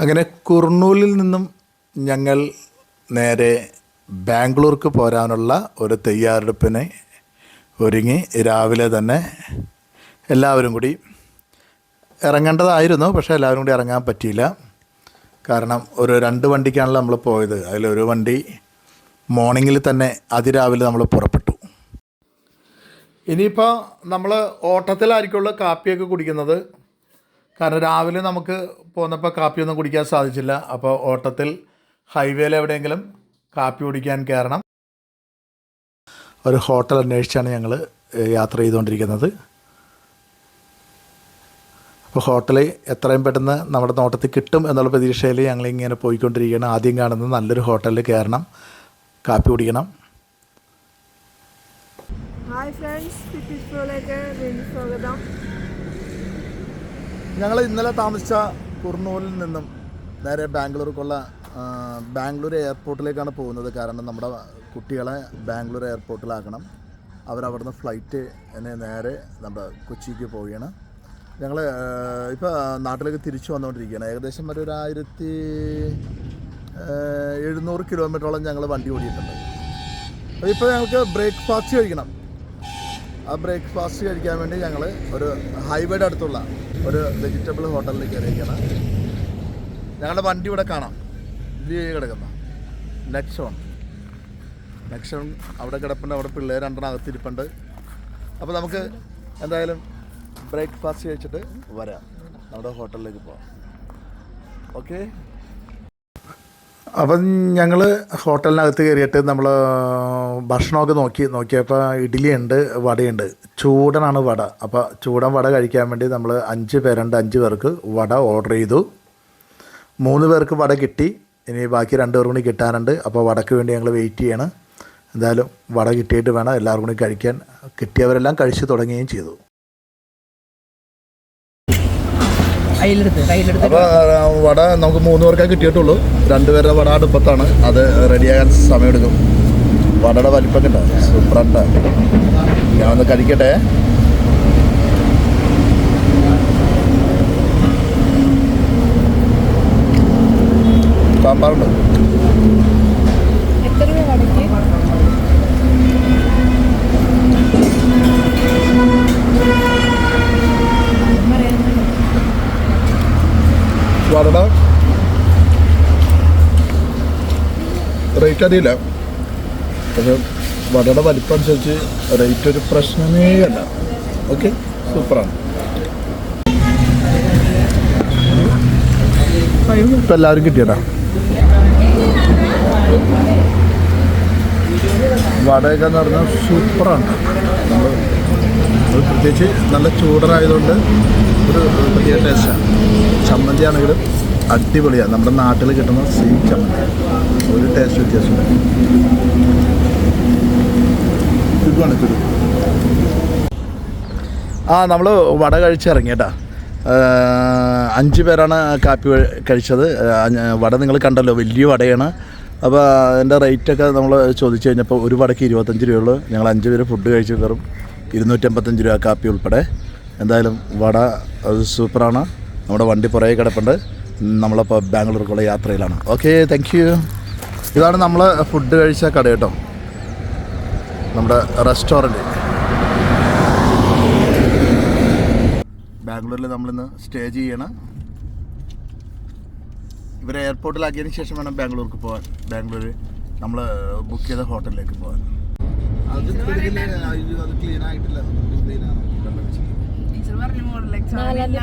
അങ്ങനെ കുർണൂലിൽ നിന്നും ഞങ്ങൾ നേരെ ബാംഗ്ലൂർക്ക് പോരാനുള്ള ഒരു തയ്യാറെടുപ്പിനെ ഒരുങ്ങി രാവിലെ തന്നെ എല്ലാവരും കൂടി ഇറങ്ങേണ്ടതായിരുന്നു പക്ഷേ എല്ലാവരും കൂടി ഇറങ്ങാൻ പറ്റിയില്ല. കാരണം ഒരു രണ്ട് വണ്ടിക്കാണല്ലോ നമ്മൾ പോയത്. അതിലൊരു വണ്ടി മോർണിംഗിൽ തന്നെ അതിരാവിലെ നമ്മൾ പുറപ്പെട്ടു. ഇനിയിപ്പോൾ നമ്മൾ ഓട്ടത്തിലായിരിക്കുമല്ലോ കാപ്പിയൊക്കെ കുടിക്കുന്നത്. കാരണം രാവിലെ നമുക്ക് പോന്നപ്പോൾ കാപ്പിയൊന്നും കുടിക്കാൻ സാധിച്ചില്ല. അപ്പോൾ ഓട്ടത്തിൽ ഹൈവേയിൽ എവിടെയെങ്കിലും കാപ്പി കുടിക്കാൻ കയറണം. ഒരു ഹോട്ടൽ അന്വേഷിച്ചാണ് ഞങ്ങൾ യാത്ര ചെയ്തുകൊണ്ടിരിക്കുന്നത്. അപ്പോൾ ഹോട്ടൽ എത്രയും പെട്ടെന്ന് നമ്മുടെ നോട്ടത്തിൽ കിട്ടും എന്നുള്ള പ്രതീക്ഷയിൽ ഞങ്ങളിങ്ങനെ പോയിക്കൊണ്ടിരിക്കുകയാണ്. ആദ്യം കാണുന്നത് നല്ലൊരു ഹോട്ടലിൽ കയറണം കാപ്പി കുടിക്കണം. ഹായ് ഫ്രണ്ട്സ് സ്വാഗതം ഞങ്ങൾ ഇന്നലെ താമസിച്ച കുർണൂലിൽ നിന്നും നേരെ ബാംഗ്ലൂർക്കുള്ള ബാംഗ്ലൂർ എയർപോർട്ടിലേക്കാണ് പോകുന്നത്. കാരണം നമ്മുടെ കുട്ടികളെ ബാംഗ്ലൂർ എയർപോർട്ടിലാക്കണം. അവരവിടുന്ന് ഫ്ലൈറ്റ് നേരെ നമ്മുടെ കൊച്ചിക്ക് പോവുകയാണ്. ഞങ്ങൾ ഇപ്പോൾ നാട്ടിലേക്ക് തിരിച്ചു വന്നുകൊണ്ടിരിക്കുകയാണ്. ഏകദേശം ഒരു ആയിരത്തി എഴുന്നൂറ് കിലോമീറ്ററോളം ഞങ്ങൾ വണ്ടി ഓടിയിട്ടുണ്ട്. അപ്പോൾ ഇപ്പോൾ ഞങ്ങൾക്ക് ബ്രേക്ക്ഫാസ്റ്റ് കഴിക്കണം. ആ ബ്രേക്ക്ഫാസ്റ്റ് കഴിക്കാൻ വേണ്ടി ഞങ്ങൾ ഒരു ഹൈവേയുടെ അടുത്തുള്ള ഒരു വെജിറ്റബിൾ ഹോട്ടലിൽ അറിയിക്കണം ഞങ്ങളുടെ വണ്ടി ഇവിടെ കാണാം. ഇത് കിടക്കുന്ന. നെക്സോൺ നെക്സോൺ അവിടെ കിടപ്പുണ്ട്. അവിടെ പിള്ളേർ രണ്ടെണ്ണം അകത്തിരിപ്പുണ്ട്. അപ്പോൾ നമുക്ക് എന്തായാലും ബ്രേക്ക്ഫാസ്റ്റ് കഴിച്ചിട്ട് വരാം. നമ്മുടെ ഹോട്ടലിലേക്ക് പോവാം. ഓക്കെ അപ്പം ഞങ്ങൾ ഹോട്ടലിനകത്ത് കയറിയിട്ട് നമ്മൾ ഭക്ഷണമൊക്കെ നോക്കി നോക്കിയപ്പോൾ ഇഡ്ഡലിയുണ്ട് വടയുണ്ട്. ചൂടനാണ് വട. അപ്പോൾ ചൂടൻ വട കഴിക്കാൻ വേണ്ടി നമ്മൾ അഞ്ച് പേരുണ്ട് അഞ്ച് പേർക്ക് വട ഓർഡർ ചെയ്തു. മൂന്ന് പേർക്ക് വട കിട്ടി. ഇനി ബാക്കി രണ്ട് പേർക്കും കൂടി കിട്ടാനുണ്ട്. അപ്പോൾ വടക്ക് വേണ്ടി ഞങ്ങൾ വെയിറ്റ് ചെയ്യണം. എന്തായാലും വട കിട്ടിയിട്ട് വേണം എല്ലാവർക്കും കൂടി കഴിക്കാൻ. കിട്ടിയവരെല്ലാം കഴിച്ചു തുടങ്ങുകയും ചെയ്തു. അപ്പോൾ വട നമുക്ക് മൂന്ന് പേർക്കേ കിട്ടിയിട്ടുള്ളൂ. രണ്ടുപേരുടെ വട അടുപ്പത്താണ്. അത് റെഡിയാകാൻ സമയമെടുക്കും. വടയുടെ വലിപ്പം കണ്ട സൂപ്പറുണ്ട് ഒന്ന് കഴിക്കട്ടെ. സാമ്പാറുണ്ട്. റേറ്റ് പക്ഷെ വടയുടെ വലിപ്പം അനുസരിച്ച് റേറ്റ് ഒരു പ്രശ്നമേ അല്ല. ഓക്കെ സൂപ്പറാണ് ഇപ്പം എല്ലാവരും കിട്ടിയടാ വടയൊക്കെ എന്ന് പറഞ്ഞാൽ സൂപ്പറാണ് നമ്മൾ പ്രത്യേകിച്ച് നല്ല ചൂടനായതുകൊണ്ട് ഒരു പ്രത്യേക ടേസ്റ്റാണ് ചമ്മന്തി ആണെങ്കിലും അടിപൊളിയാണ് നമ്മുടെ നാട്ടിൽ കിട്ടുന്ന സെയിം ചമ്മന്തി. ഒരു ടേസ്റ്റ് വ്യത്യാസമില്ല. ഇതുമാണ് ചുരു ആ നമ്മൾ വട കഴിച്ചിറങ്ങി കേട്ടാ അഞ്ച് പേരാണ് കാപ്പി കഴിച്ചത്. വട നിങ്ങൾ കണ്ടല്ലോ വലിയ വടയാണ്. അപ്പോൾ അതിന്റെ റേറ്റൊക്കെ നമ്മൾ ചോദിച്ചു കഴിഞ്ഞപ്പോൾ ഒരു വടക്ക് ഇരുപത്തഞ്ച് രൂപയുള്ളൂ ഞങ്ങൾ അഞ്ച് പേര് ഫുഡ് കഴിച്ച് വെറും ഇരുന്നൂറ്റമ്പത്തഞ്ച് രൂപ കാപ്പി ഉൾപ്പെടെ. എന്തായാലും വട സൂപ്പറാണ്. നമ്മുടെ വണ്ടി പുറകെ കിടപ്പുണ്ട്. നമ്മളിപ്പോൾ ബാംഗ്ലൂർക്കുള്ള യാത്രയിലാണ്. ഓക്കെ താങ്ക് ഇതാണ് നമ്മൾ ഫുഡ് കഴിച്ച കട കേട്ടോ. നമ്മുടെ റെസ്റ്റോറന്റ് ബാംഗ്ലൂരിൽ നമ്മളിന്ന് സ്റ്റേ ചെയ്യണം. ഇവരെ എയർപോർട്ടിലാക്കിയതിന് ശേഷം വേണം ബാംഗ്ലൂർക്ക് പോകാൻ ബാംഗ്ലൂർ നമ്മൾ ബുക്ക് ചെയ്ത ഹോട്ടലിലേക്ക് പോകാൻ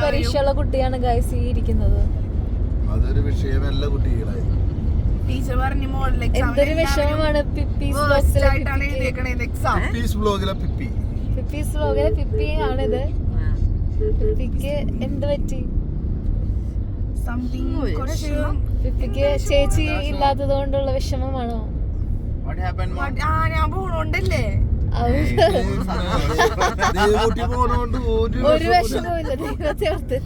പരീക്ഷയുള്ള കുട്ടിയാണ് ഗൈസ് ഈ ഇരിക്കുന്നത്. അതൊരു വിഷയമല്ല കുട്ടികളായി ടീച്ചർ പറഞ്ഞു മോളിൽ എന്തൊരു വിഷമമാണ് പിപ്പീസ് എക്സാം പീസ് ബ്ലോഗിലെ പിപ്പി? പിപ്പീസ് വ്ലോഗിലെ പിപ്പി ആണിത്. പിപ്പിക്ക് എന്ത് പറ്റി? സംതിങ് പിപ്പിക്ക് ചേച്ചി ഇല്ലാത്തത് കൊണ്ടുള്ള വിഷമമാണോ? ആ ഞാൻ പോണോണ്ടല്ലേ? ഒരു ഒരു വിഷമവും ഇല്ല. ദൈവത്തെ ഓർത്ത്.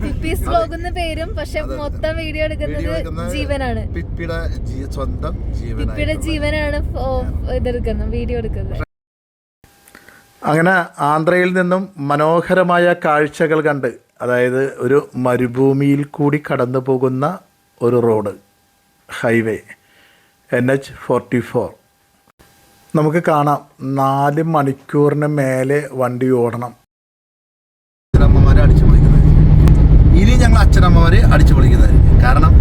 പിപ്പീസ് വ്ലോഗ് എന്ന പേരും പക്ഷെ മൊത്തം വീഡിയോ എടുക്കുന്നത് ജീവനാണ്. പിപ്പിയുടെ സ്വന്തം പിപ്പിയുടെ ജീവനാണ് ഇതെടുക്കുന്നത് വീഡിയോ എടുക്കുന്നത്. അങ്ങനെ ആന്ധ്രയിൽ നിന്നും മനോഹരമായ കാഴ്ചകൾ കണ്ട് അതായത് ഒരു മരുഭൂമിയിൽ കൂടി കടന്നു പോകുന്ന ഒരു road highway N H forty four നമുക്ക് കാണാം നാല് മണിക്കൂറിന് മേലെ വണ്ടി ഓടണം അച്ഛനമ്മമാരെ അടിച്ചു പൊളിക്കുന്നത് ഇനി ഞങ്ങൾ അച്ഛനമ്മമാരെ അടിച്ചു പൊളിക്കുന്നതായിരിക്കും. കാരണം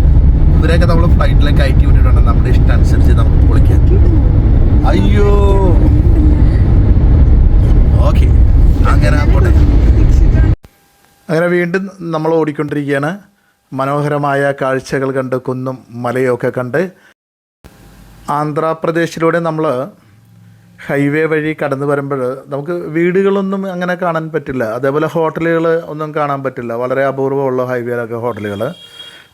ഇവരെയൊക്കെ നമ്മൾ ഫ്ലൈറ്റിലേക്ക് കയറ്റി വിട്ടിട്ടുണ്ട് നമ്മുടെ ഇഷ്ടാനുസരിച്ച് നമുക്ക് പൊളിക്കാൻ അയ്യോ. ഓക്കെ. അങ്ങനെ പോട്ടെ. അങ്ങനെ വീണ്ടും നമ്മൾ ഓടിക്കൊണ്ടിരിക്കുകയാണ്. മനോഹരമായ കാഴ്ചകൾ കണ്ട് കുന്നും മലയൊക്കെ കണ്ട്. ആന്ധ്രാപ്രദേശിലൂടെ നമ്മൾ ഹൈവേ വഴി കടന്നു വരുമ്പോൾ നമുക്ക് വീടുകളൊന്നും അങ്ങനെ കാണാൻ പറ്റില്ല. അതേപോലെ ഹോട്ടലുകൾ ഒന്നും കാണാൻ പറ്റില്ല. വളരെ അപൂർവമുള്ള ഹൈവേയിലൊക്കെ ഹോട്ടലുകൾ.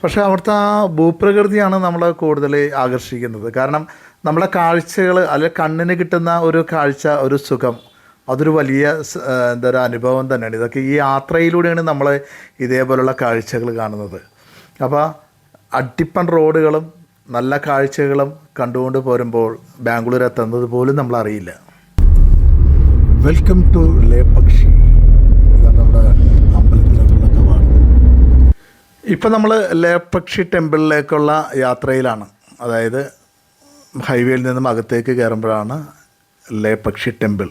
പക്ഷേ അവിടുത്തെ ആ ഭൂപ്രകൃതിയാണ് നമ്മളെ കൂടുതൽ ആകർഷിക്കുന്നത്. കാരണം നമ്മളെ കാഴ്ചകൾ അല്ലെ കണ്ണിന് കിട്ടുന്ന ഒരു കാഴ്ച ഒരു സുഖം അതൊരു വലിയ എന്താ ഒരു അനുഭവം തന്നെയാണ്. ഇതൊക്കെ ഈ യാത്രയിലൂടെയാണ് നമ്മൾ ഇതേപോലുള്ള കാഴ്ചകൾ കാണുന്നത്. അപ്പോൾ അട്ടിപ്പൺ റോഡുകളും നല്ല കാഴ്ചകളും കണ്ടുകൊണ്ട് പോരുമ്പോൾ ബാംഗ്ലൂർ എത്തുന്നത് പോലും നമ്മൾ അറിയില്ല. വെൽക്കം ടു ലേ പക്ഷി ഇതാണ് നമ്മുടെ അമ്പലത്തിലേക്കുള്ള കവാടം. ഇപ്പം നമ്മൾ ലേപ്പക്ഷി ടെമ്പിളിലേക്കുള്ള യാത്രയിലാണ്. അതായത് ഹൈവേയിൽ നിന്നും അകത്തേക്ക് കയറുമ്പോഴാണ് ലേപ്പക്ഷി ടെമ്പിൾ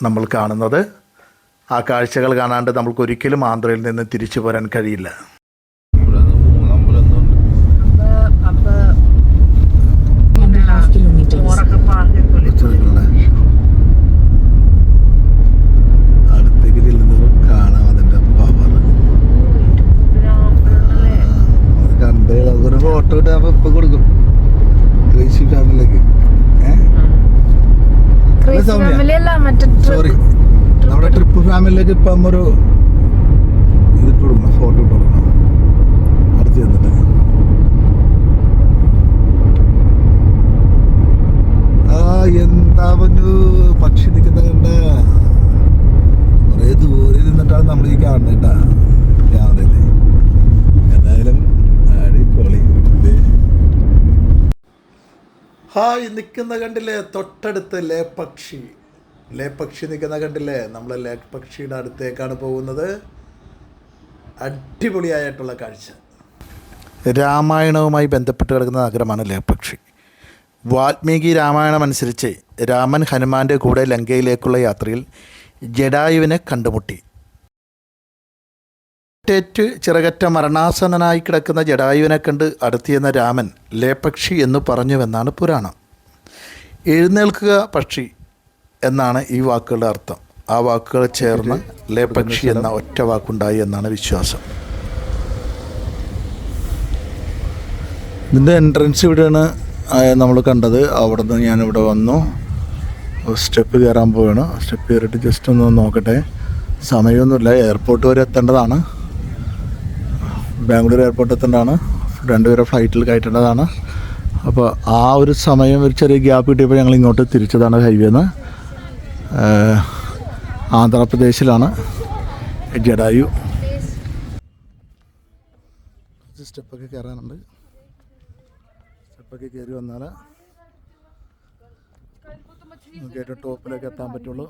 നമ്മൾ കാണുന്നത്. ആ കാഴ്ചകൾ കാണാണ്ട് നമ്മൾക്ക് ഒരിക്കലും ആന്ധ്രയിൽ നിന്ന് തിരിച്ചു പോരാൻ കഴിയില്ല അടുത്തേക്ക് ചെല്ലുന്നത് കാണാം അതിന്റെ പവർ അത് കണ്ട് ഫോട്ടോ ഇട്ടാകുമ്പോൾ ഇപ്പം കൊടുക്കും. ക്രൈസി ഫാമിലിക്ക് സോറി നമ്മുടെ ട്രിപ്പ് ഫാമിലിയിലേക്ക് ഇപ്പം ഒരു ഇതിട്ട് കൊടുക്കണം ഫോട്ടോ ഇട്ട് കൊടുക്കണം. അടുത്ത് ചെന്നിട്ട്. ആ എന്താ പറഞ്ഞു പക്ഷി നിൽക്കുന്ന കണ്ട. കുറേ ദൂരെ നിന്നിട്ടാണ് നമ്മൾ ഈ കാണുന്നത് കേട്ടാ. എന്തായാലും അടിപൊളി ദേ. ഹായ് നിൽക്കുന്ന കണ്ടില്ലേ? തൊട്ടടുത്ത് ലേപ്പക്ഷി ലേപ്പക്ഷി നിൽക്കുന്ന കണ്ടില്ലേ? നമ്മൾ ലേപ്പക്ഷിയുടെ അടുത്തേക്കാണ് പോകുന്നത്. അടിപൊളിയായിട്ടുള്ള കാഴ്ച. രാമായണവുമായി ബന്ധപ്പെട്ട് കിടക്കുന്ന നഗരമാണ് ലേപ്പക്ഷി വാൽമീകി രാമായണം അനുസരിച്ച് രാമൻ ഹനുമാന്റെ കൂടെ ലങ്കയിലേക്കുള്ള യാത്രയിൽ ജഡായുവിനെ കണ്ടുമുട്ടി. ടേറ്റ് ചിറകറ്റ മരണാസനായി കിടക്കുന്ന ജഡായുവിനെ കണ്ട് അടുത്തിയെന്ന രാമൻ ലേപക്ഷി എന്ന് പറഞ്ഞുവെന്നാണ് പുരാണം. എഴുന്നേൽക്കുക പക്ഷി എന്നാണ് ഈ വാക്കുകളുടെ അർത്ഥം. ആ വാക്കുകൾ ചേർന്ന് ലേപക്ഷി എന്ന ഒറ്റ വാക്കുണ്ടായി എന്നാണ് വിശ്വാസം. ഇതിന്റെ എൻട്രൻസ് ഇവിടെയാണ് നമ്മൾ കണ്ടത്. അവിടെ നിന്ന് ഞാനിവിടെ വന്നു. സ്റ്റെപ്പ് കയറാൻ പോവുകയാണ് സ്റ്റെപ്പ് കയറിയിട്ട് ജസ്റ്റ് ഒന്ന് നോക്കട്ടെ. സമയമൊന്നുമില്ല. എയർപോർട്ട് വരെ എത്തേണ്ടതാണ്. ബാംഗ്ലൂർ എയർപോർട്ട് എത്തേണ്ടതാണ് രണ്ടുപേരെ ഫ്ലൈറ്റിൽ കയറ്റേണ്ടതാണ്. അപ്പോൾ ആ ഒരു സമയം ഒരു ചെറിയ ഗ്യാപ്പ് കിട്ടിയപ്പോൾ ഞങ്ങൾ ഇങ്ങോട്ട് തിരിച്ചതാണ് ഹൈവേന്ന്. ആന്ധ്രാപ്രദേശിലാണ്. ജഡായു. സ്റ്റെപ്പൊക്കെ കയറാനുണ്ട്. സ്റ്റെപ്പൊക്കെ കയറി വന്നാൽ നമുക്ക് ഏറ്റവും ടോപ്പിലേക്ക് എത്താൻ പറ്റുള്ളൂ.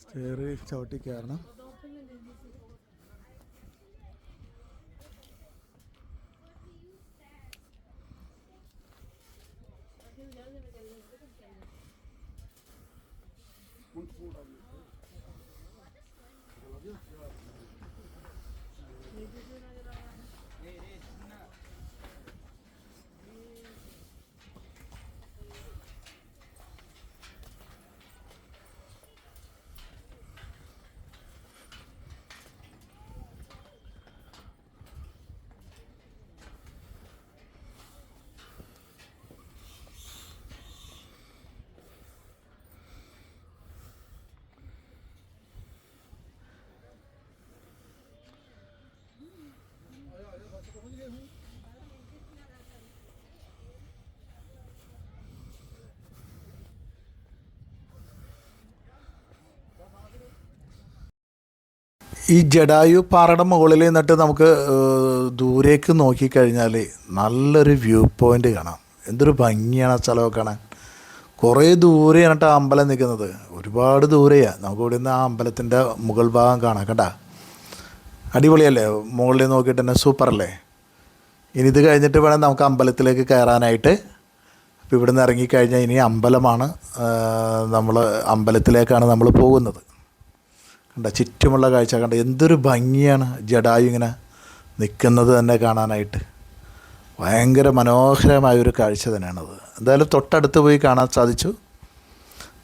സ്റ്റെയറ് ചവിട്ടി കയറണം. ഈ ജഡായു പാറയുടെ മുകളിൽ നിന്നിട്ട് നമുക്ക് ദൂരേക്ക് നോക്കിക്കഴിഞ്ഞാൽ നല്ലൊരു വ്യൂ പോയിന്റ് കാണാം. എന്തൊരു ഭംഗിയാണ് സ്ഥലമൊക്കെ കാണാൻ. കുറേ ദൂരെയാണ് കേട്ടോ അമ്പലം നിൽക്കുന്നത്. ഒരുപാട് ദൂരെയാണ് നമുക്ക് ഇവിടെ നിന്ന് ആ അമ്പലത്തിന്റെ മുകൾ ഭാഗം കാണാം. കേട്ടാ അടിപൊളിയല്ലേ? മുകളിൽ നോക്കിയിട്ട് തന്നെ സൂപ്പറല്ലേ ഇനി ഇത് കഴിഞ്ഞിട്ട് വേണം നമുക്ക് അമ്പലത്തിലേക്ക് കയറാനായിട്ട്. അപ്പോൾ ഇവിടുന്ന് ഇറങ്ങിക്കഴിഞ്ഞാൽ ഇനി അമ്പലമാണ് നമ്മൾ അമ്പലത്തിലേക്കാണ് നമ്മൾ പോകുന്നത്. കണ്ട ചുറ്റുമുള്ള കാഴ്ച കണ്ട എന്തൊരു ഭംഗിയാണ് ജഡായു ഇങ്ങനെ നിൽക്കുന്നത് തന്നെ കാണാനായിട്ട്. ഭയങ്കര മനോഹരമായ ഒരു കാഴ്ച തന്നെയാണത്. എന്തായാലും തൊട്ടടുത്ത് പോയി കാണാൻ സാധിച്ചു.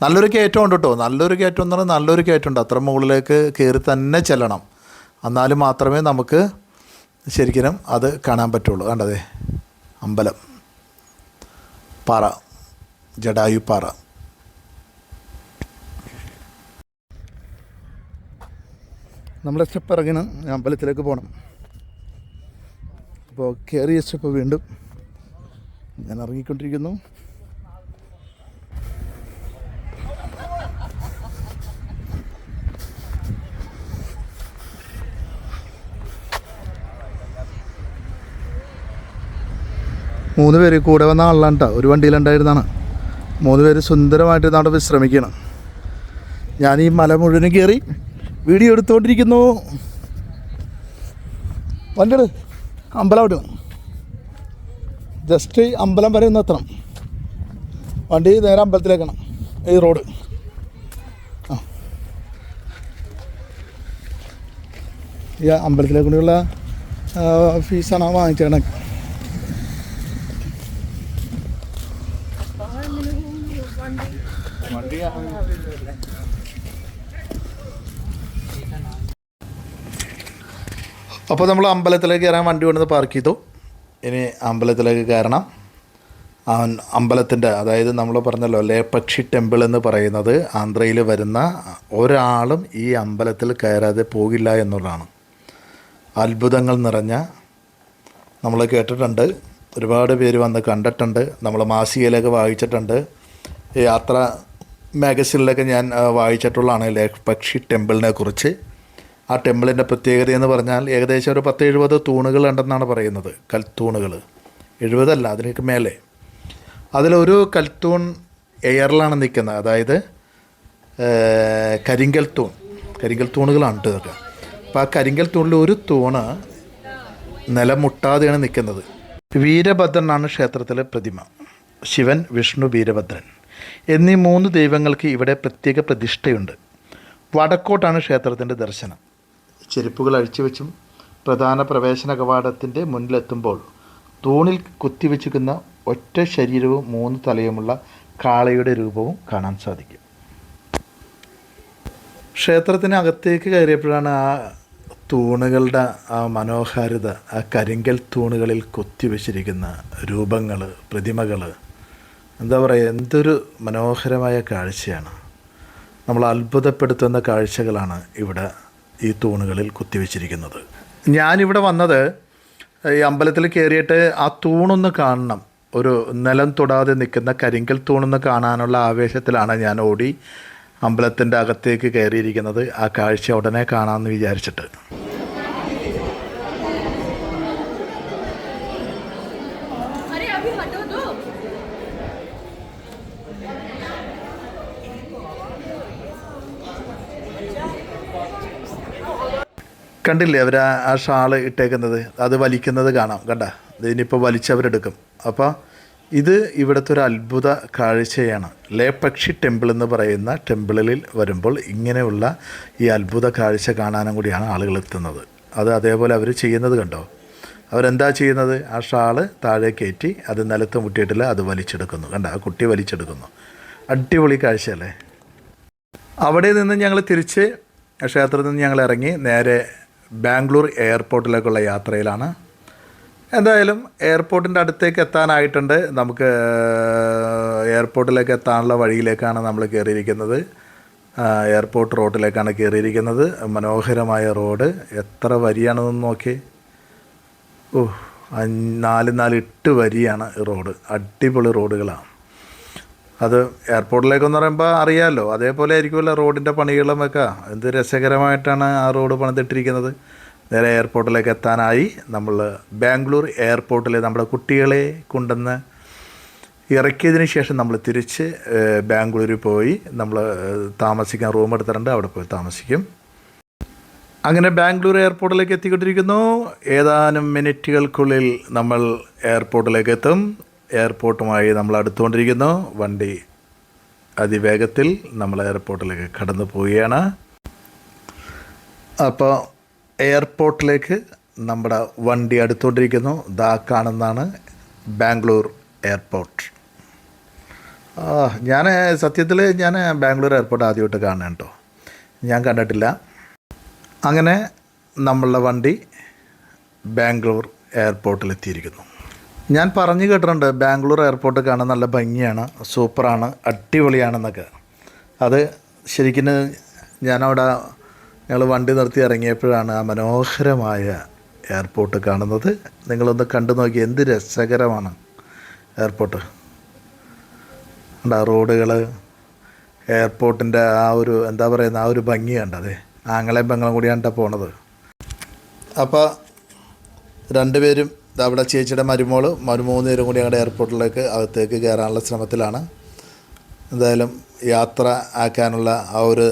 നല്ലൊരു കയറ്റം ഉണ്ട് കേട്ടോ. നല്ലൊരു കയറ്റം എന്ന് പറഞ്ഞാൽ നല്ലൊരു കയറ്റമുണ്ട് അത്ര മുകളിലേക്ക് കയറി തന്നെ ചെല്ലണം. എന്നാലും മാത്രമേ നമുക്ക് ശരിക്കും അത് കാണാൻ പറ്റുള്ളൂ. കണ്ടതേ? അമ്പലം. പാറ. ജഡായു പാറ. നമ്മുടെ സ്റ്റെപ്പ് ഇറങ്ങണം അമ്പലത്തിലേക്ക് പോകണം അപ്പോൾ കയറിയ സ്റ്റെപ്പ് വീണ്ടും ഞാൻ ഇറങ്ങിക്കൊണ്ടിരിക്കുന്നു. മൂന്ന് പേര് കൂടെ വന്ന ആളിലാണ് കേട്ടോ ഒരു വണ്ടിയിലുണ്ടായിരുന്നാണ്. മൂന്ന് പേര് സുന്ദരമായിട്ട് അവിടെ വിശ്രമിക്കണം. ഞാൻ ഈ മല മുഴുവനും കയറി വീഡിയോ എടുത്തുകൊണ്ടിരിക്കുന്നു വണ്ടിയുടെ. അമ്പലം അവിടെ. ജസ്റ്റ് അമ്പലം വരെ ഒന്ന് എത്തണം. വണ്ടി നേരെ അമ്പലത്തിലേക്കണം. ഈ റോഡ്. ആ. ഈ അമ്പലത്തിലേക്ക് കൂടിയുള്ള ഫീസാണ് വാങ്ങിച്ചേക്കണേ അപ്പോൾ നമ്മൾ അമ്പലത്തിലേക്ക് കയറാൻ വണ്ടി കൊണ്ടുവന്ന് പാർക്ക് ചെയ്തു. ഇനി അമ്പലത്തിലേക്ക് കയറണം. അമ്പലത്തിന്റെ അതായത് നമ്മൾ പറഞ്ഞല്ലോ ലേപ്പക്ഷി ടെമ്പിൾ എന്ന് പറയുന്നത് ആന്ധ്രയിൽ വരുന്ന ഒരാളും ഈ അമ്പലത്തിൽ കയറാതെ പോകില്ല എന്നുള്ളതാണ്. അത്ഭുതങ്ങൾ നിറഞ്ഞ നമ്മൾ കേട്ടിട്ടുണ്ട്. ഒരുപാട് പേര് വന്ന് കണ്ടിട്ടുണ്ട്. നമ്മൾ മാസികയിലൊക്കെ വായിച്ചിട്ടുണ്ട്. യാത്ര മാഗസിനിലൊക്കെ ഞാൻ വായിച്ചിട്ടുള്ളതാണ്. ലേപക്ഷി ടെമ്പിളിനെ കുറിച്ച്. ആ ടെമ്പിളിന്റെ പ്രത്യേകത എന്ന് പറഞ്ഞാൽ ഏകദേശം ഒരു പത്ത് എഴുപത് തൂണുകൾ ഉണ്ടെന്നാണ് പറയുന്നത്. കൽത്തൂണുകൾ. എഴുപതല്ല അതിനൊക്കെ മേലെ. അതിലൊരു കൽത്തൂൺ എയറിലാണ് നിൽക്കുന്നത്. അതായത് കരിങ്കൽ തൂൺ കരിങ്കൽ തൂണുകളാണ് ഇതൊക്കെ. അപ്പോൾ ആ കരിങ്കൽ തൂണിൽ ഒരു തൂണ് നിലമുട്ടാതെയാണ് നിൽക്കുന്നത്. വീരഭദ്രനാണ് ക്ഷേത്രത്തിലെ പ്രതിമ. ശിവൻ വിഷ്ണു വീരഭദ്രൻ. എന്നീ മൂന്ന് ദൈവങ്ങൾക്ക് ഇവിടെ പ്രത്യേക പ്രതിഷ്ഠയുണ്ട്. വടക്കോട്ടാണ് ക്ഷേത്രത്തിന്റെ ദർശനം. ചെരുപ്പുകൾ അഴിച്ചു വെച്ചും പ്രധാന പ്രവേശന കവാടത്തിന്റെ മുന്നിലെത്തുമ്പോൾ തൂണിൽ കുത്തിവെച്ചിരിക്കുന്ന ഒറ്റ ശരീരവും മൂന്ന് തലയുമുള്ള കാളയുടെ രൂപവും കാണാൻ സാധിക്കും. ക്ഷേത്രത്തിന് അകത്തേക്ക് കയറിയപ്പോഴാണ് ആ തൂണുകളുടെ ആ മനോഹാരിത ആ കരിങ്കൽ തൂണുകളിൽ കൊത്തിവെച്ചിരിക്കുന്ന രൂപങ്ങൾ പ്രതിമകൾ എന്താ പറയുക എന്തൊരു മനോഹരമായ കാഴ്ചയാണ്. നമ്മൾ അത്ഭുതപ്പെടുത്തുന്ന കാഴ്ചകളാണ് ഇവിടെ ഈ തൂണുകളിൽ കുത്തിവെച്ചിരിക്കുന്നത്. ഞാനിവിടെ വന്നത് ഈ അമ്പലത്തിൽ കയറിയിട്ട് ആ തൂണൊന്ന് കാണണം. ഒരു നിലം തൊടാതെ നിൽക്കുന്ന കരിങ്കൽ തൂണൊന്ന് കാണാനുള്ള ആവേശത്തിലാണ് ഞാൻ ഓടി അമ്പലത്തിന്റെ അകത്തേക്ക് കയറിയിരിക്കുന്നത്. ആ കാഴ്ച ഉടനെ കാണാമെന്ന് വിചാരിച്ചിട്ട്. കണ്ടില്ലേ അവർ ആ ഷാൾ ഇട്ടേക്കുന്നത്? അത് വലിക്കുന്നത് കാണാം കണ്ട? ഇതിനിപ്പോൾ വലിച്ചവരെടുക്കും. അപ്പോൾ ഇത് ഇവിടുത്തെ ഒരു അത്ഭുത കാഴ്ചയാണ്. ലേപക്ഷി ടെമ്പിൾ എന്ന് പറയുന്ന ടെമ്പിളിൽ വരുമ്പോൾ ഇങ്ങനെയുള്ള ഈ അത്ഭുത കാഴ്ച കാണാനും കൂടിയാണ് ആളുകൾ എത്തുന്നത്. അത് അതേപോലെ അവർ ചെയ്യുന്നത് കണ്ടോ? അവരെന്താ ചെയ്യുന്നത്? ആ ഷാൾ താഴെ കയറ്റി അത് നിലത്ത് മുട്ടിയിട്ടില്ല അത് വലിച്ചെടുക്കുന്നു. കണ്ട ആ കുട്ടി വലിച്ചെടുക്കുന്നു. അടിപൊളി കാഴ്ചയല്ലേ? അവിടെ നിന്ന് ഞങ്ങൾ തിരിച്ച് ക്ഷേത്രത്തിൽ നിന്ന് ഞങ്ങൾ ഇറങ്ങി നേരെ ബാംഗ്ലൂർ എയർപോർട്ടിലേക്കുള്ള യാത്രയിലാണ്. എന്തായാലും എയർപോർട്ടിന്റെ അടുത്തേക്ക് എത്താനായിട്ടുണ്ട്. നമുക്ക് എയർപോർട്ടിലേക്ക് എത്താനുള്ള വഴിയിലേക്കാണ് നമ്മൾ കയറിയിരിക്കുന്നത്. എയർപോർട്ട് റോഡിലേക്കാണ് കയറിയിരിക്കുന്നത്. മനോഹരമായ റോഡ്. എത്ര വരിയാണെന്ന് നോക്കി ഓ നാല് നാല് എട്ട് വരിയാണ് റോഡ്. അടിപൊളി റോഡുകളാണ്. അത് എയർപോർട്ടിലേക്കെന്ന് പറയുമ്പോൾ അറിയാമല്ലോ അതേപോലെ ആയിരിക്കുമല്ലോ റോഡിന്റെ പണികളും ഒക്കെ എന്ത് രസകരമായിട്ടാണ് ആ റോഡ് പണിതിട്ടിരിക്കുന്നത്. നേരെ എയർപോർട്ടിലേക്ക് എത്താനായി നമ്മൾ ബാംഗ്ലൂർ എയർപോർട്ടിൽ നമ്മുടെ കുട്ടികളെ കൊണ്ടുവന്ന് ഇറക്കിയതിന് ശേഷം നമ്മൾ തിരിച്ച് ബാംഗ്ലൂരിൽ പോയി നമ്മൾ താമസിക്കാൻ റൂം എടുത്തിട്ടുണ്ട്. അവിടെ പോയി താമസിക്കും. അങ്ങനെ ബാംഗ്ലൂർ എയർപോർട്ടിലേക്ക് എത്തിക്കൊണ്ടിരിക്കുന്നു. ഏതാനും മിനിറ്റുകൾക്കുള്ളിൽ നമ്മൾ എയർപോർട്ടിലേക്ക് എത്തും. എയർപോർട്ടുമായി നമ്മൾ അടുത്തുകൊണ്ടിരിക്കുന്നു. വണ്ടി അതിവേഗത്തിൽ നമ്മൾ എയർപോർട്ടിലേക്ക് കടന്നു പോവുകയാണ്. അപ്പോൾ എയർപോർട്ടിലേക്ക് നമ്മുടെ വണ്ടി അടുത്തുകൊണ്ടിരിക്കുന്നു. ദാ കാണുന്നതാണ് ബാംഗ്ലൂർ എയർപോർട്ട്. ഞാൻ സത്യത്തിൽ ഞാൻ ബാംഗ്ലൂർ എയർപോർട്ട് ആദ്യമായിട്ട് കാണുകയാണ് കേട്ടോ. ഞാൻ കണ്ടിട്ടില്ല. അങ്ങനെ നമ്മളുടെ വണ്ടി ബാംഗ്ലൂർ എയർപോർട്ടിലെത്തിയിരിക്കുന്നു. ഞാൻ പറഞ്ഞു കേട്ടിട്ടുണ്ട് ബാംഗ്ലൂർ എയർപോർട്ട് കാണാൻ നല്ല ഭംഗിയാണ് സൂപ്പറാണ് അടിപൊളിയാണെന്നൊക്കെ. അത് ശരിക്കും ഞാനവിടെ ഞങ്ങൾ വണ്ടി നിർത്തി ഇറങ്ങിയപ്പോഴാണ് ആ മനോഹരമായ എയർപോർട്ട് കാണുന്നത്. നിങ്ങളൊന്ന് കണ്ടു നോക്കി എന്ത് രസകരമാണ് എയർപോർട്ട്. ആ റോഡുകൾ എയർപോർട്ടിന്റെ ആ ഒരു എന്താ പറയുന്ന ആ ഒരു ഭംഗി കണ്ടത്. ആങ്ങളെയും പെങ്ങളും കൂടിയാണ് പോണത്. അപ്പോൾ രണ്ടുപേരും അവിടെ ചേച്ചിയുടെ മരുമോൾ മരുമൂന്ന് പേരും കൂടി ഞങ്ങളുടെ എയർപോർട്ടിലേക്ക് അകത്തേക്ക് കയറാനുള്ള ശ്രമത്തിലാണ്. എന്തായാലും യാത്ര ആക്കാനുള്ള ആ ഒരു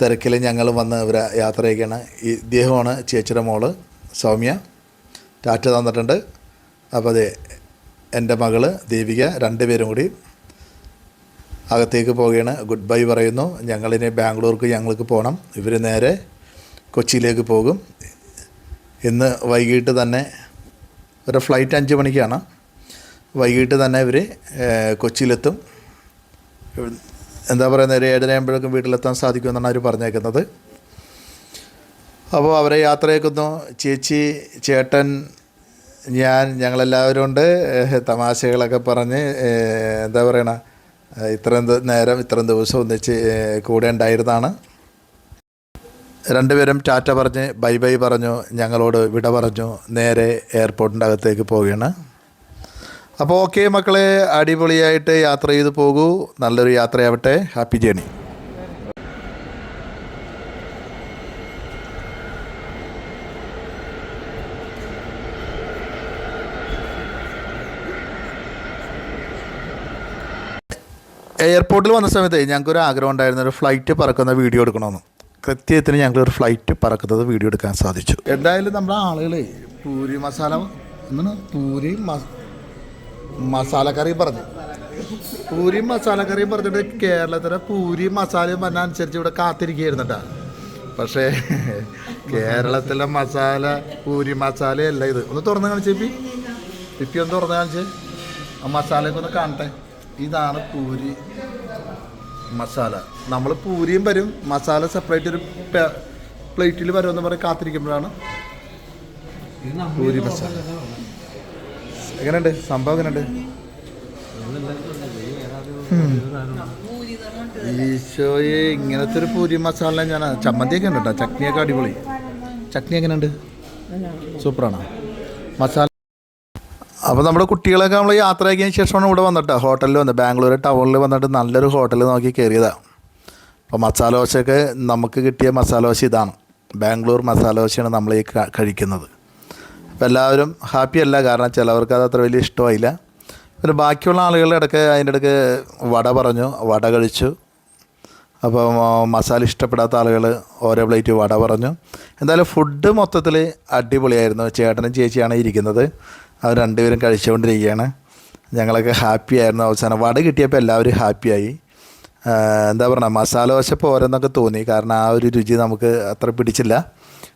തിരക്കിൽ ഞങ്ങൾ വന്ന് ഇവരെ യാത്ര ചെയ്യുകയാണ് ഈ ഇദ്ദേഹമാണ് ചേച്ചിയുടെ മോൾ സൗമ്യ. ടാറ്റ തന്നിട്ടുണ്ട്. അപ്പോൾ അതെ എന്റെ മകൾ ദേവിക രണ്ടുപേരും കൂടി അകത്തേക്ക് പോവുകയാണ്. ഗുഡ് ബൈ പറയുന്നു ഞങ്ങളിനി ബാംഗ്ലൂർക്ക് ഞങ്ങൾക്ക് പോകണം ഇവർ നേരെ കൊച്ചിയിലേക്ക് പോകും. ഇന്ന് വൈകിട്ട് തന്നെ ഒരു ഫ്ലൈറ്റ് അഞ്ച് മണിക്കാണ്. വൈകിട്ട് തന്നെ ഇവർ കൊച്ചിയിലെത്തും. എന്താ പറയുന്നത് ഒരു ഏഴരയാകുമ്പോഴേക്കും വീട്ടിലെത്താൻ സാധിക്കുമെന്നാണ് അവർ പറഞ്ഞേക്കുന്നത്. അപ്പോൾ അവരെ യാത്രയേക്കുന്നു. ചേച്ചി ചേട്ടൻ ഞാൻ ഞങ്ങളെല്ലാവരും ഉണ്ട്. തമാശകളൊക്കെ പറഞ്ഞ് എന്താ പറയണ ഇത്രയും നേരം ഇത്രയും ദിവസം ഒന്നിച്ച് കൂടെ ഉണ്ടായിരുന്നതാണ്. രണ്ടുപേരും ടാറ്റ പറഞ്ഞ് ബൈ ബൈ പറഞ്ഞു ഞങ്ങളോട് വിട പറഞ്ഞു നേരെ എയർപോർട്ടിന്റെ അകത്തേക്ക് പോവുകയാണ്. അപ്പോൾ ഓക്കെ മക്കളെ അടിപൊളിയായിട്ട് യാത്ര ചെയ്ത് പോകൂ. നല്ലൊരു യാത്രയാവട്ടെ. ഹാപ്പി ജേണി എയർപോർട്ടിൽ വന്ന സമയത്ത് ഞങ്ങൾക്കൊരു ആഗ്രഹം ഉണ്ടായിരുന്നു ഒരു ഫ്ലൈറ്റ് പറക്കുന്ന വീഡിയോ എടുക്കണമെന്ന്. കൃത്യത്തിന് ഒരു ഫ്ലൈറ്റ് പറക്കുന്നത് വീഡിയോ എടുക്കാൻ സാധിച്ചു. എന്തായാലും നമ്മുടെ ആളുകൾ പൂരി മസാല എന്താണ്? പൂരി മസാല പറഞ്ഞു. പൂരി മസാലക്കറി പറഞ്ഞിട്ട് കേരളത്തിലെ പൂരി മസാലയും പറഞ്ഞ അനുസരിച്ച് ഇവിടെ കാത്തിരിക്കുകയായിരുന്നുട്ടാ പക്ഷേ കേരളത്തിലെ മസാല പൂരി മസാലയല്ല ഇത്. ഒന്ന് തുറന്ന് കാണിച്ചേ പി. പിപ്പി ഒന്ന് തുറന്ന് കാണിച്ചേ. ആ മസാലയൊക്കെ ഒന്ന് കാണട്ടെ. ഇതാണ് പൂരി മസാല. നമ്മൾ പൂരിയും വരും. മസാല സെപ്പറേറ്റ് ഒരു പ്ലേറ്റിൽ വരുമെന്ന് പറഞ്ഞ് കാത്തിരിക്കുമ്പോഴാണ് പൂരി മസാല. എങ്ങനെയുണ്ട്? സംഭവം എങ്ങനെയുണ്ട്. ഈശോയെ ഇങ്ങനത്തെ ഒരു പൂരി മസാല ഞാൻ ചമ്മന്തിയൊക്കെ ഉണ്ട്? കേട്ടോ ചട്നിയൊക്കെ അടിപൊളി. ചട്നി എങ്ങനെയുണ്ട്? സൂപ്പറാണോ? മസാല അപ്പോൾ നമ്മുടെ കുട്ടികളൊക്കെ നമ്മൾ യാത്രയാക്കിയതിന് ശേഷമാണ് ഇവിടെ വന്നിട്ട്. ഹോട്ടലിൽ വന്നത് ബാംഗ്ലൂർ ടൗണിൽ വന്നിട്ട് നല്ലൊരു ഹോട്ടലിൽ നോക്കി കയറിയതാണ് അപ്പോൾ മസാല ദോശയൊക്കെ നമുക്ക് കിട്ടിയ മസാല ദോശ ഇതാണ്. ബാംഗ്ലൂർ മസാല ദോശയാണ് നമ്മൾ ഈ കഴിക്കുന്നത്. അപ്പോൾ എല്ലാവരും ഹാപ്പി അല്ല കാരണം ചിലവർക്ക് അത് അത്ര വലിയ ഇഷ്ടമായില്ല. പിന്നെ ബാക്കിയുള്ള ആളുകളുടെ ഇടയ്ക്ക് അതിന്റെ ഇടയ്ക്ക് വട പറഞ്ഞു വട കഴിച്ചു. അപ്പോൾ മസാല ഇഷ്ടപ്പെടാത്ത ആളുകൾ ഓരോ പ്ലേറ്റ് വട പറഞ്ഞു. എന്തായാലും ഫുഡ് മൊത്തത്തിൽ അടിപൊളിയായിരുന്നു. ചേട്ടനും ചേച്ചിയാണ് ഇരിക്കുന്നത്. അവർ രണ്ടുപേരും കഴിച്ചുകൊണ്ടിരിക്കുകയാണ്. ഞങ്ങളൊക്കെ ഹാപ്പി ആയിരുന്നു അവസാനം. വട കിട്ടിയപ്പോൾ എല്ലാവരും ഹാപ്പിയായി എന്താ പറയുക മസാല ദോശ പോരെന്നൊക്കെ തോന്നി. കാരണം ആ ഒരു രുചി നമുക്ക് അത്ര പിടിച്ചില്ല.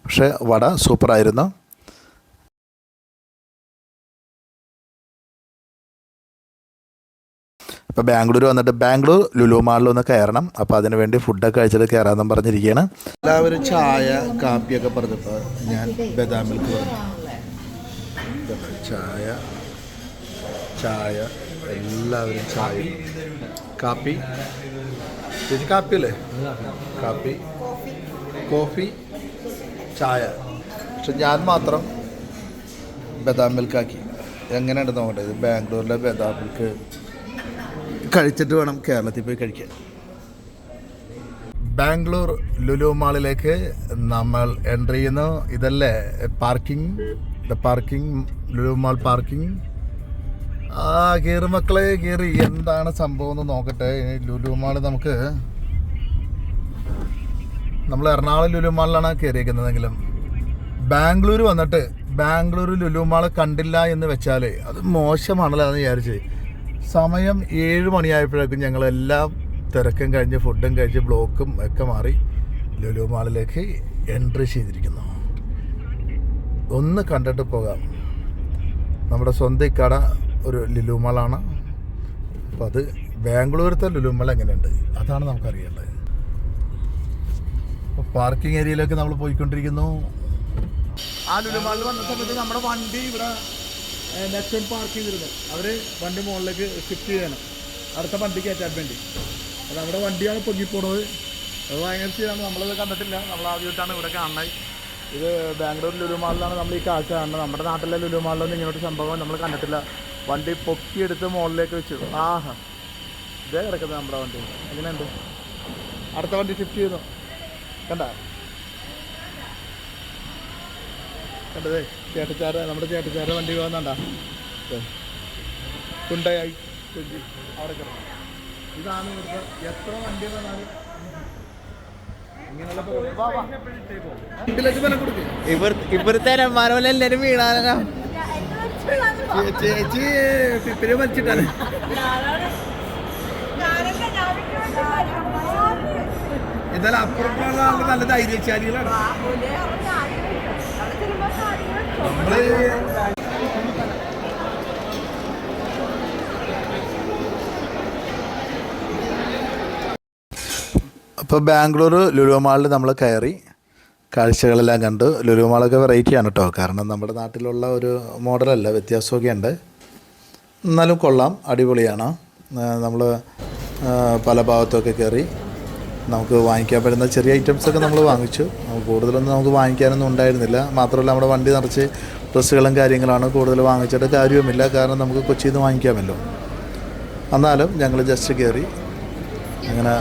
പക്ഷേ വട സൂപ്പറായിരുന്നു ഇപ്പോൾ ബാംഗ്ലൂർ വന്നിട്ട് ബാംഗ്ലൂർ ലുലു മാളിൽ ഒന്ന് കയറണം. അപ്പോൾ അതിന് വേണ്ടി ഫുഡൊക്കെ കഴിച്ചിട്ട് കയറാമെന്നും പറഞ്ഞിരിക്കുകയാണ്. എല്ലാവരും ചായ കാപ്പിയൊക്കെ പറഞ്ഞപ്പോൾ ഞാൻ ബദാം മിൽക്ക് ഇതൊക്കെ ചായ ചായ എല്ലാവരും ചായ കാപ്പി? ചേച്ചി കാപ്പി അല്ലേ? കാപ്പി. കോഫി ചായ. പക്ഷെ ഞാൻ മാത്രം ബദാം മിൽക്കാക്കി. എങ്ങനെയുണ്ട് നോക്കട്ടെ ഇത് ബാംഗ്ലൂരിലെ ബദാം മിൽക്ക് കഴിച്ചിട്ട് വേണം കേരളത്തിൽ പോയി കഴിക്കാൻ. ബാംഗ്ലൂർ ലുലു മാളിലേക്ക് നമ്മൾ എൻട്രി ചെയ്യുന്നു. ഇതല്ലേ parking? The parking Lulu mall parking ആ കയറി മക്കളെ കയറി എന്താണ് സംഭവം എന്ന് നോക്കട്ടെ. ലുലു മാൾ നമുക്ക് നമ്മൾ എറണാകുളം ലുലു മാളിലാണ് കയറിയിരിക്കുന്നതെങ്കിലും ബാംഗ്ലൂർ വന്നിട്ട് ബാംഗ്ലൂർ ലുലു മാൾ കണ്ടില്ല എന്ന് വെച്ചാൽ അത് മോശമാണല്ലോ എന്ന് വിചാരിച്ച് സമയം ഏഴ് മണിയായപ്പോഴേക്കും ഞങ്ങളെല്ലാം തിരക്കും കഴിഞ്ഞ് ഫുഡും കഴിച്ച് ബ്ലോക്കും ഒക്കെ മാറി ലുലു മാളിലേക്ക് എൻട്രി ചെയ്തിരിക്കുന്നു. ഒന്ന് കണ്ടിട്ട് പോകാം. നമ്മുടെ സ്വന്തം ഇക്കട ഒരു ലുലുമലാണ് അപ്പോൾ അത് ബാംഗ്ലൂരത്തെ ലുലുമല എങ്ങനെയുണ്ട്? അതാണ് നമുക്കറിയേണ്ടത്. അപ്പോൾ പാർക്കിംഗ് ഏരിയയിലേക്ക് നമ്മൾ പോയിക്കൊണ്ടിരിക്കുന്നു. ആ ലുലു മാളിൽ വന്ന സമയത്ത് നമ്മുടെ വണ്ടി ഇവിടെ നെക്സ്റ്റ് പാർക്ക് ചെയ്തിരുന്നു അവർ വണ്ടി മുകളിലേക്ക് ഷിഫ്റ്റ് ചെയ്യണം. അടുത്ത വണ്ടി കയറ്റാൻ വേണ്ടി. അത് നമ്മുടെ വണ്ടിയാണ് പൊങ്ങിപ്പോണത്. അത് ഭയങ്കര ചെയ്താണ് നമ്മളത് കണ്ടിട്ടില്ല. നമ്മൾ ആദ്യമായിട്ടാണ് ഇവിടെ കാണുന്നത്. ഇത് ബാംഗ്ലൂർ ലുലു മാളിലാണ് നമ്മൾ ഈ കാഴ്ച കാണുന്നത്. നമ്മുടെ നാട്ടിലെ ലുലു മാളിലൊന്നും ഇങ്ങനൊരു സംഭവം നമ്മൾ കണ്ടിട്ടില്ല. വണ്ടി പൊക്കിയെടുത്ത് മുകളിലേക്ക് വെച്ചു. ആഹാ. ഇതേ കിടക്കുന്നത് നമ്മുടെ വണ്ടി. എങ്ങനെയുണ്ട് അടുത്ത വണ്ടി ഷിഫ്റ്റ് ചെയ്യുന്നു. കണ്ട? കണ്ടതേ? ചേട്ടച്ചാറ് നമ്മുടെ ചേട്ടച്ചാറ് വണ്ടി പോകുന്നുണ്ടാ കുണ്ടയായി. അവിടെ കിടന്നു. ഇതാണ് ഇവിടുത്തെ എത്ര വണ്ടി വന്നാലും ഇങ്ങനെയുള്ള പരിപാടി. വാ, വാ. ഇതിലേക്ക് വില കൊടുക്ക്. ഇവർ ഇവിടുത്തെ രന്മാരോലെ എല്ലാരും വീണാലോ? ചേച്ചി പിപ്പിനെ വലിച്ചിട്ടാണ്. ഇതെല്ലാം അപ്പുറത്തുള്ള ആളുകൾ നല്ല ധൈര്യശാലികളാണ്. നമ്മൾ അപ്പോൾ ബാംഗ്ലൂർ ലുലു മാളിൽ നമ്മൾ കയറി കാഴ്ചകളെല്ലാം കണ്ടു ലുലു മാളൊക്കെ വെറൈറ്റി ആണ് കേട്ടോ കാരണം നമ്മുടെ നാട്ടിലുള്ള ഒരു മോഡലല്ല വ്യത്യാസമൊക്കെ ഉണ്ട്. എന്നാലും കൊള്ളാം അടിപൊളിയാണ്. നമ്മൾ പല ഭാഗത്തൊക്കെ കയറി നമുക്ക് വാങ്ങിക്കാൻ പറ്റുന്ന ചെറിയ ഐറ്റംസൊക്കെ നമ്മൾ വാങ്ങിച്ചു. കൂടുതലൊന്നും നമുക്ക് വാങ്ങിക്കാനൊന്നും ഉണ്ടായിരുന്നില്ല. മാത്രമല്ല നമ്മുടെ വണ്ടി നിറച്ച് ഡ്രസ്സുകളും കാര്യങ്ങളാണ് കൂടുതൽ വാങ്ങിച്ചിട്ട് കാര്യവുമില്ല. കാരണം നമുക്ക് കൊച്ചിയിൽ നിന്ന് വാങ്ങിക്കാമല്ലോ. എന്നാലും ഞങ്ങൾ ജസ്റ്റ് കയറി അങ്ങനെ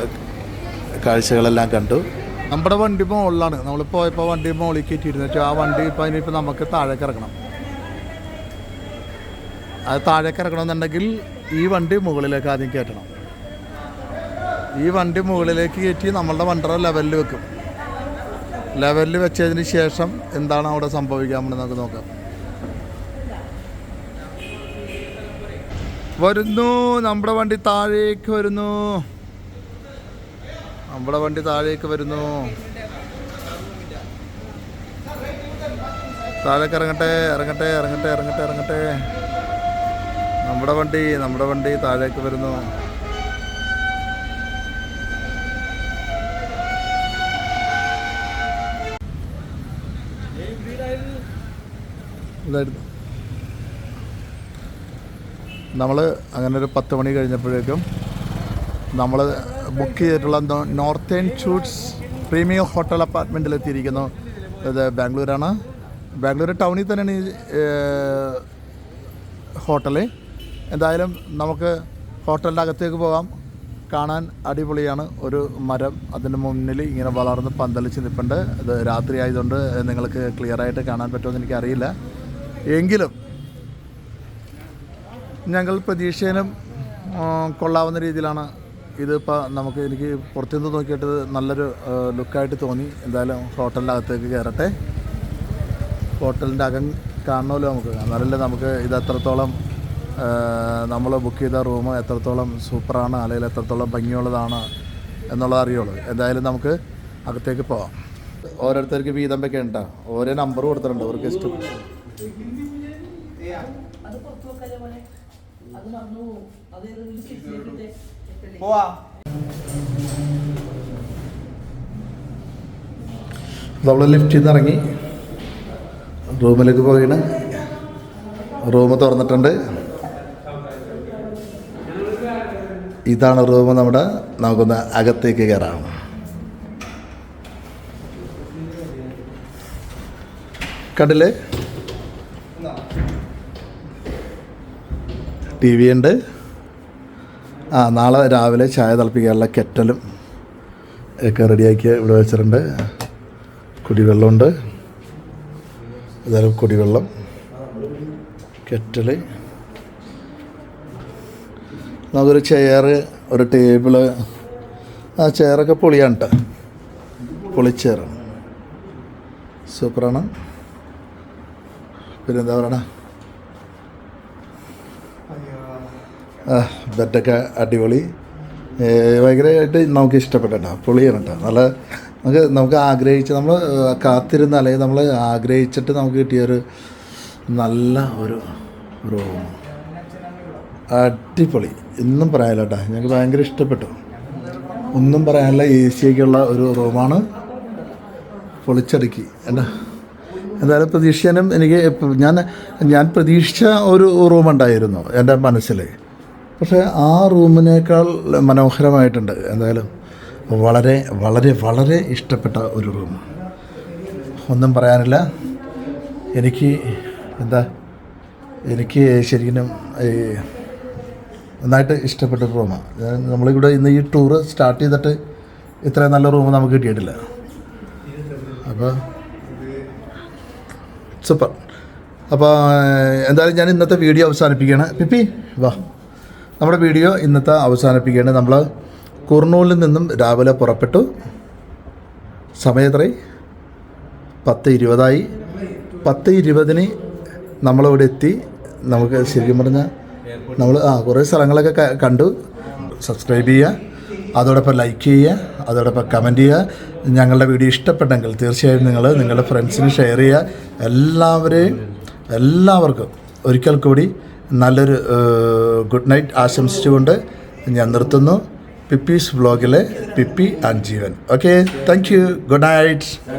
കാഴ്ചകളെല്ലാം കണ്ടു. നമ്മുടെ വണ്ടി മുകളിലാണ്. നമ്മൾ പോയപ്പോൾ വണ്ടി മുകളിൽ കയറ്റിയിരുന്നു വെച്ചാൽ ആ വണ്ടി ഇപ്പോൾ അതിനിപ്പോൾ നമുക്ക് താഴേക്ക് ഇറക്കണം അത് താഴേക്ക് ഇറക്കണമെന്നുണ്ടെങ്കിൽ ഈ വണ്ടി മുകളിലേക്ക് ആദ്യം കയറ്റണം. ഈ വണ്ടി മുകളിലേക്ക് കയറ്റി നമ്മളുടെ വണ്ടറ ലെവലിൽ വെക്കും. ലെവലിൽ വെച്ചതിന് ശേഷം എന്താണ് അവിടെ സംഭവിക്കാൻ നമുക്ക് നോക്കാം. വരുന്നു. നമ്മുടെ വണ്ടി താഴേക്ക് വരുന്നു. നമ്മുടെ വണ്ടി താഴേക്ക് വരുന്നു. താഴേക്ക് ഇറങ്ങട്ടെ ഇറങ്ങട്ടെ ഇറങ്ങട്ടെ ഇറങ്ങട്ടെ ഇറങ്ങട്ടെ. നമ്മുടെ വണ്ടി നമ്മുടെ വണ്ടി താഴേക്ക് വരുന്നു. നമ്മൾ അങ്ങനെ ഒരു പത്ത് മണി കഴിഞ്ഞപ്പോഴേക്കും നമ്മൾ ബുക്ക് ചെയ്തിട്ടുള്ള നോർത്തേൺ ഷൂട്ട്സ് പ്രീമിയം ഹോട്ടൽ അപ്പാർട്ട്മെന്റിൽ എത്തിയിരിക്കുന്നു. ഇത് ബാംഗ്ലൂരാണ്. ബാംഗ്ലൂർ ടൗണിൽ തന്നെയാണ് ഈ ഹോട്ടൽ എന്തായാലും നമുക്ക് ഹോട്ടലിന്റെ അകത്തേക്ക് പോകാം. കാണാൻ അടിപൊളിയാണ്. ഒരു മരം അതിന്റെ മുന്നിൽ ഇങ്ങനെ വളർന്ന് പന്തലിച്ച് നിൽപ്പുണ്ട് ഇത് രാത്രി ആയതുകൊണ്ട് നിങ്ങൾക്ക് ക്ലിയറായിട്ട് കാണാൻ പറ്റുമെന്ന് എനിക്കറിയില്ല. എങ്കിലും ഞങ്ങൾ പ്രതീക്ഷയിലും കൊള്ളാവുന്ന രീതിയിലാണ് ഇതിപ്പോൾ നമുക്ക് എനിക്ക് പുറത്തുനിന്ന് നോക്കിയിട്ട് നല്ലൊരു ലുക്കായിട്ട് തോന്നി. എന്തായാലും ഹോട്ടലിന്റെ അകത്തേക്ക് കയറട്ടെ. ഹോട്ടലിന്റെ അകം കാണണമല്ലോ നമുക്ക്. എന്നാലല്ലേ നമുക്ക് ഇത് എത്രത്തോളം നമ്മൾ ബുക്ക് ചെയ്ത റൂം എത്രത്തോളം സൂപ്പറാണ് അല്ലെങ്കിൽ എത്രത്തോളം ഭംഗിയുള്ളതാണ് എന്നുള്ളത് അറിയുള്ളൂ. എന്തായാലും നമുക്ക് അകത്തേക്ക് പോവാം. ഓരോരുത്തർക്ക് വീതം വെക്കേണ്ട ഓരോ നമ്പർ കൊടുത്തിട്ടുണ്ട്. അവർക്ക് ഇഷ്ടം. നമ്മൾ ലിഫ്റ്റിൽ നിന്ന് ഇറങ്ങി. റൂമിലേക്ക് പോവുകയാണ് റൂം തുറന്നിട്ടുണ്ട്. ഇതാണ് റൂം നമ്മുടെ നമുക്കൊന്ന് അകത്തേക്ക് കയറാം കണ്ടില്ലേ? ടി വി ഉണ്ട്. ആ നാളെ രാവിലെ ചായ തിളപ്പിക്കാനുള്ള കെറ്റലും ഒക്കെ റെഡിയാക്കി ഇവിടെ വെച്ചിട്ടുണ്ട്. കുടിവെള്ളമുണ്ട്. ഇതായാലും കുടിവെള്ളം. കെറ്റൽ നമുക്കൊരു ചെയർ ഒരു ടേബിൾ ആ ചെയറൊക്കെ പൊളിയാണ് കേട്ടോ പൊളിച്ചെയറാണ് സൂപ്പറാണ്. പിന്നെന്താ പറയണ? ബെഡൊക്കെ അടിപൊളി. ഭയങ്കരമായിട്ട് നമുക്ക് ഇഷ്ടപ്പെട്ട പൊളിയാണ് കേട്ടോ. നല്ല നമുക്ക് നമുക്ക് ആഗ്രഹിച്ച് നമ്മൾ കാത്തിരുന്ന അല്ലെങ്കിൽ നമ്മൾ ആഗ്രഹിച്ചിട്ട് നമുക്ക് കിട്ടിയൊരു നല്ല ഒരു റൂം. അടിപൊളി. ഇന്നും പറയാനില്ല കേട്ടോ. ഞങ്ങൾക്ക് ഭയങ്കര ഇഷ്ടപ്പെട്ടു. ഒന്നും പറയാനില്ല. എ സിയൊക്കെയുള്ള ഒരു റൂമാണ്. പൊളിച്ചടുക്കി. എന്താ? എന്തായാലും പ്രതീക്ഷിക്കാനും എനിക്ക് ഞാൻ ഞാൻ പ്രതീക്ഷിച്ച ഒരു റൂമുണ്ടായിരുന്നു എന്റെ മനസ്സിൽ പക്ഷേ ആ റൂമിനേക്കാൾ മനോഹരമായിട്ടുണ്ട്. എന്തായാലും വളരെ വളരെ വളരെ ഇഷ്ടപ്പെട്ട ഒരു റൂം. ഒന്നും പറയാനില്ല. എനിക്ക് എന്താ എനിക്ക് ശരിക്കും ഈ നന്നായിട്ട് ഇഷ്ടപ്പെട്ട റൂമാണ്. നമ്മളിവിടെ ഇന്ന് ഈ ടൂറ് സ്റ്റാർട്ട് ചെയ്തിട്ട് ഇത്രയും നല്ല റൂം നമുക്ക് കിട്ടിയിട്ടില്ല. അപ്പോൾ സൂപ്പർ. അപ്പോൾ എന്തായാലും ഞാൻ ഇന്നത്തെ വീഡിയോ അവസാനിപ്പിക്കുകയാണ്. പിപ്പി വാ. നമ്മുടെ വീഡിയോ ഇന്നത്തെ അവസാനിപ്പിക്കുകയാണ് നമ്മൾ കുർണൂലിൽ നിന്നും രാവിലെ പുറപ്പെട്ടു. സമയത്രേ പത്ത് ഇരുപതായി പത്ത് ഇരുപതിന് നമ്മളിവിടെ എത്തി. നമുക്ക് ശരിക്കും പറഞ്ഞാൽ നമ്മൾ ആ കുറേ സ്ഥലങ്ങളൊക്കെ കണ്ടു. സബ്സ്ക്രൈബ് ചെയ്യുക. അതോടൊപ്പം ലൈക്ക് ചെയ്യുക. അതോടൊപ്പം കമന്റ് ചെയ്യുക. ഞങ്ങളുടെ വീഡിയോ ഇഷ്ടപ്പെട്ടെങ്കിൽ തീർച്ചയായും നിങ്ങൾ നിങ്ങളുടെ ഫ്രണ്ട്സിന് ഷെയർ ചെയ്യുക. എല്ലാവരെയും എല്ലാവർക്കും ഒരിക്കൽ കൂടി നല്ലൊരു ഗുഡ് നൈറ്റ് ആശംസിച്ചുകൊണ്ട് ഞാൻ നിർത്തുന്നു. Pippi's വ്ളോഗിലെ Pippi and Jeevan. Okay thank you. Good night.